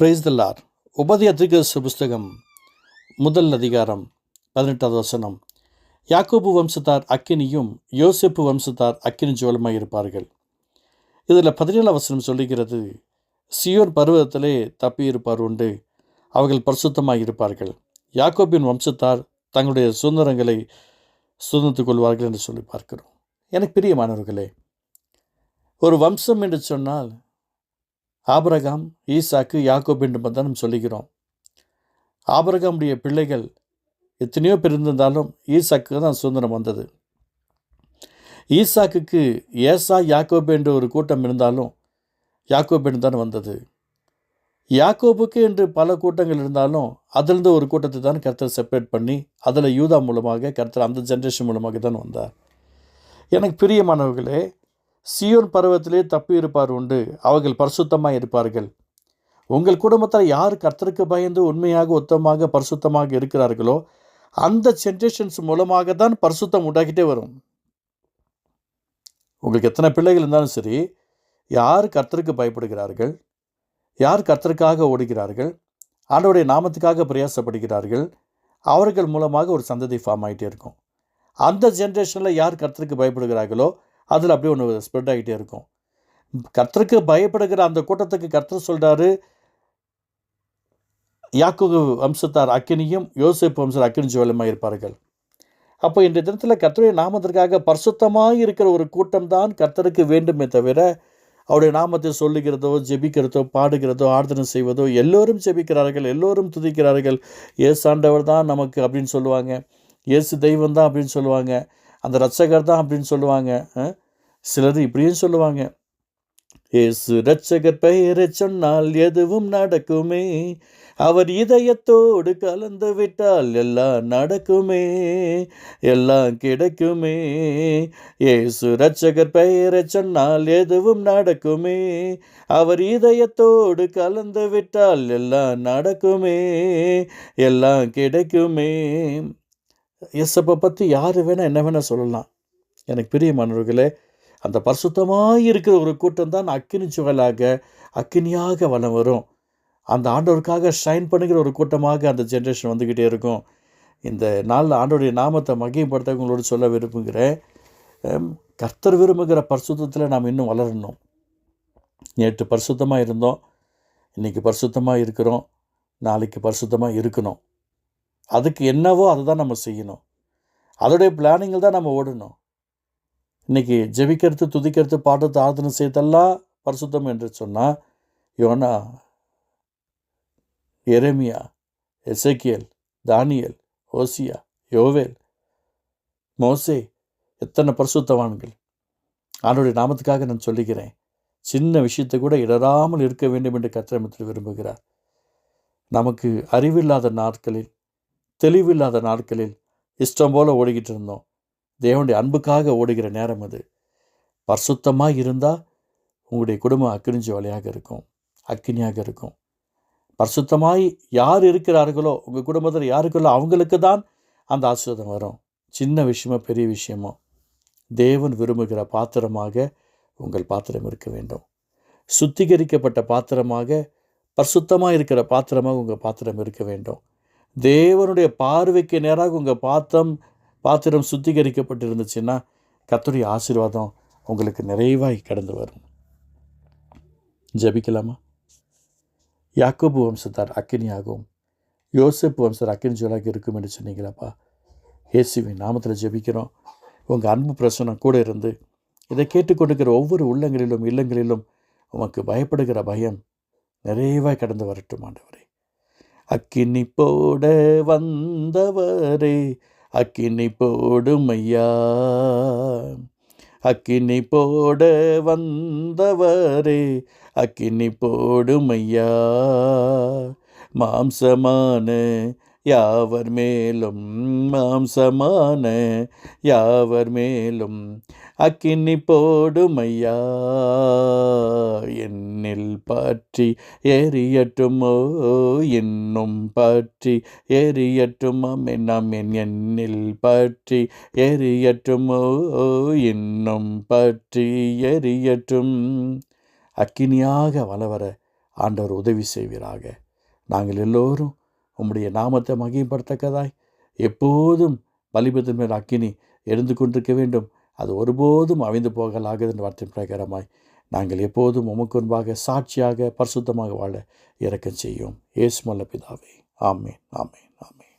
பிரேஸ்தல்லார் த திருகசு புஸ்தகம் முதல் அதிகாரம் பதினெட்டாவது வசனம். யாக்கோபு வம்சத்தார் அக்கினியும் யோசிப்பு வம்சத்தார் அக்கினி ஜோலமாக இருப்பார்கள். இதில் பதினேழாம் வசனம் சொல்லுகிறது சியோர் பருவத்திலே தப்பியிருப்பார் உண்டு. அவர்கள் பரிசுத்தமாக இருப்பார்கள். யாக்கோபின் வம்சத்தார் தங்களுடைய சுதந்திரங்களை சுதந்திரத்துக் கொள்வார்கள் என்று சொல்லி பார்க்கிறோம். எனக்கு பிரியமானவர்களே ஒரு வம்சம் என்று சொன்னால் ஆபரகாம் ஈசாக்கு யாக்கோப் என்று தான் நம்ம சொல்லுகிறோம். ஆபரகாமுடைய பிள்ளைகள் எத்தனையோ பேர் இருந்திருந்தாலும் ஈசாக்கு தான் சுதந்திரம் வந்தது. ஈசாக்குக்கு ஏசா யாக்கோப் என்ற ஒரு கூட்டம் இருந்தாலும் யாக்கோப் என்று தான் வந்தது. யாக்கோபுக்கு என்று பல கூட்டங்கள் இருந்தாலும் அதிலிருந்து ஒரு கூட்டத்தை தான் கர்த்தர் செப்பரேட் பண்ணி அதில் யூதா மூலமாக கர்த்தர் அந்த ஜென்ரேஷன் மூலமாக தான் வந்தார். எனக்கு பிரியமானவர்களே சியோன் பருவத்திலே தப்பி இருப்பார் உண்டு. அவர்கள் பரிசுத்தமாக இருப்பார்கள். உங்கள் குடும்பத்தில் யார் கர்த்தருக்கு பயந்து உண்மையாக ஒத்தமாக பரிசுத்தமாக இருக்கிறார்களோ அந்த ஜென்ரேஷன்ஸ் மூலமாக தான் பரிசுத்தம் உண்டாகிட்டே வரும். உங்களுக்கு எத்தனை பிள்ளைகள் இருந்தாலும் சரி யார் கர்த்தருக்கு பயப்படுகிறார்கள்? யார் கர்த்தருக்காக ஓடுகிறார்கள்? ஆண்டவருடைய நாமத்துக்காக பிரயாசப்படுகிறார்கள்? அவர்கள் மூலமாக ஒரு சந்ததி ஃபார்ம் ஆகிட்டே இருக்கும். அந்த ஜென்ரேஷனில் யார் கர்த்தருக்கு பயப்படுகிறார்களோ அதில் அப்படியே ஒன்று ஸ்ப்ரெட் ஆகிட்டே இருக்கும். கர்த்தருக்கு பயப்படுகிற அந்த கூட்டத்துக்கு கர்த்தர் சொல்கிறாரு யாக்கு வம்சத்தார் அக்கினியும் யோசிப்பு வம்சர் அக்கினி ஜுவலமாக இருப்பார்கள். அப்போ இன்றைய தினத்தில் கர்த்தருடைய நாமத்திற்காக பரிசுத்தமாக இருக்கிற ஒரு கூட்டம் தான் கர்த்தருக்கு வேண்டுமே தவிர அவருடைய நாமத்தை சொல்லுகிறதோ ஜெபிக்கிறதோ பாடுகிறதோ ஆர்தனை செய்வதோ எல்லோரும் ஜெபிக்கிறார்கள் எல்லோரும் துதிக்கிறார்கள். ஏசு ஆண்டவர் தான் நமக்கு அப்படின்னு சொல்லுவாங்க. இயேசு தெய்வம் தான் அப்படின்னு சொல்லுவாங்க. அந்த ரட்சகர் தான் அப்படின்னு சொல்லுவாங்க. சிலர் இப்படியும் சொல்லுவாங்க. ஏசு ரட்சகர் பெயரை சொன்னால் எதுவும் நடக்குமே. அவர் இதயத்தோடு கலந்து விட்டால் எல்லாம் நடக்குமே. எல்லாம் கிடைக்குமே. ஏசு ரட்சகர் பெயரை சொன்னால் எதுவும் நடக்குமே. அவர் இதயத்தோடு கலந்து விட்டால் எல்லாம் நடக்குமே. எல்லாம் கிடைக்குமே. இயேசப்பை பற்றி யார் வேணால் என்ன வேணால் சொல்லலாம். எனக்கு பிரியமானவர்களே அந்த பரிசுத்தமாக இருக்கிற ஒரு கூட்டம் தான் அக்கினி சுவலாக அக்கினியாக வலம் வரும். அந்த ஆண்டவருக்காக ஷைன் பண்ணுகிற ஒரு கூட்டமாக அந்த ஜென்ரேஷன் வந்துக்கிட்டே இருக்கும். இந்த நாளில் ஆண்டோடைய நாமத்தை மகிமைப்படுத்த உங்களோடு சொல்ல விரும்புகிறேன். கர்த்தர் விரும்புகிற பரிசுத்தத்தில் நாம் இன்னும் வளரணும். நேற்று பரிசுத்தமாக இருந்தோம் இன்றைக்கி பரிசுத்தமாக இருக்கிறோம் நாளைக்கு பரிசுத்தமாக இருக்கணும். அதுக்கு என்னவோ அதை தான் நம்ம செய்யணும். அதோடைய பிளானிங்கில் தான் நம்ம ஓடணும். இன்னைக்கு ஜெபிக்கிறது துதிக்கிறது பாடுறது ஆராதனை செய்தெல்லாம் பரிசுத்தம் என்று சொன்னால் யோனா எரேமியா எசேக்கியல் தானியல் ஓசியா யோவேல் மோசே எத்தனை பரிசுத்தவான்கள். ஆண்டோடைய நாமத்துக்காக நான் சொல்லுகிறேன். சின்ன விஷயத்தை கூட இடராமல் இருக்க வேண்டும் என்று கத்திரமத்தில் விரும்புகிறார். நமக்கு அறிவில்லாத நாட்களில் தெளிவில்லாத நாட்களில் இஷ்டம் போல ஓடிக்கிட்டு இருந்தோம் தேவனுடைய அன்புக்காக ஓடுகிற நேரம் அது. பரிசுத்தமாக இருந்தால் உங்களுடைய குடும்பம் அக்கினிஞ்சு வழியாக இருக்கும் அக்கினியாக இருக்கும். பரிசுத்தமாய் யார் இருக்கிறார்களோ உங்கள் குடும்பத்தில் யாருக்குள்ளோ அவங்களுக்கு தான் அந்த ஆசீர்வாதம் வரும். சின்ன விஷயமோ பெரிய விஷயமோ. தேவன் விரும்புகிற பாத்திரமாக உங்கள் பாத்திரம் இருக்க வேண்டும். சுத்திகரிக்கப்பட்ட பாத்திரமாக பரிசுத்தமாக இருக்கிற பாத்திரமாக உங்கள் பாத்திரம் இருக்க வேண்டும். தேவனுடைய பார்வைக்கு நேராக உங்கள் பாத்திரம் பாத்திரம் சுத்திகரிக்கப்பட்டு இருந்துச்சுன்னா கர்த்தருடைய ஆசீர்வாதம் உங்களுக்கு நிறைவாகி கடந்து வரும். ஜெபிக்கலாமா? யாக்கோபு வம்சத்தார் அக்கினியாகவும் யோசப் வம்சத்தார் அக்கினி ஜோலாக இருக்கும் என்று சொன்னீங்களாப்பா? இயேசுவின் நாமத்தில் ஜெபிக்கிறோம். உங்கள் அன்பு பிரசனம் கூட இருந்து இதை கேட்டுக்கொண்டிருக்கிற ஒவ்வொரு உள்ளங்களிலும் இல்லங்களிலும் உமக்கு பயப்படுகிற பயம் நிறைவாக கடந்து வரட்டும் ஆண்டவரே. அக்கினி போட வந்தவரே அக்கினி போடும் ஐயா அக்கினி போட வந்தவரே அக்கினி போடும் ஐயா மாம்சமான யாவர் மேலும் மாம்சமான யாவர் மேலும் அக்கினி போடும் ஐயா. என்னில் பற்றி எரியட்டுமோ இன்னும் பற்றி எரியட்டும் அமென் என் என்னில் பற்றி எரியட்டுமோ இன்னும் பற்றி எரியட்டும். அக்கினியாக வளவர ஆண்டவர் உதவி செய்வீராக. நாங்கள் எல்லோரும் உம்முடைய நாமத்தை மகிமைப்படுத்தக்கதாய். எப்போதும் பலிபத்தின் மேல் அக்கினி எரிந்து கொண்டிருக்க வேண்டும். அது ஒருபோதும் அவிந்து போகலாகுது என்ற வார்த்தை பிரகாரமாய் நாங்கள் எப்போதும் உமக்கு முன்பாக சாட்சியாக பரிசுத்தமாக வாழ இறக்கம் செய்யும். ஏசுமல்ல பிதாவே ஆமேன் ஆமேன் ஆமேன்.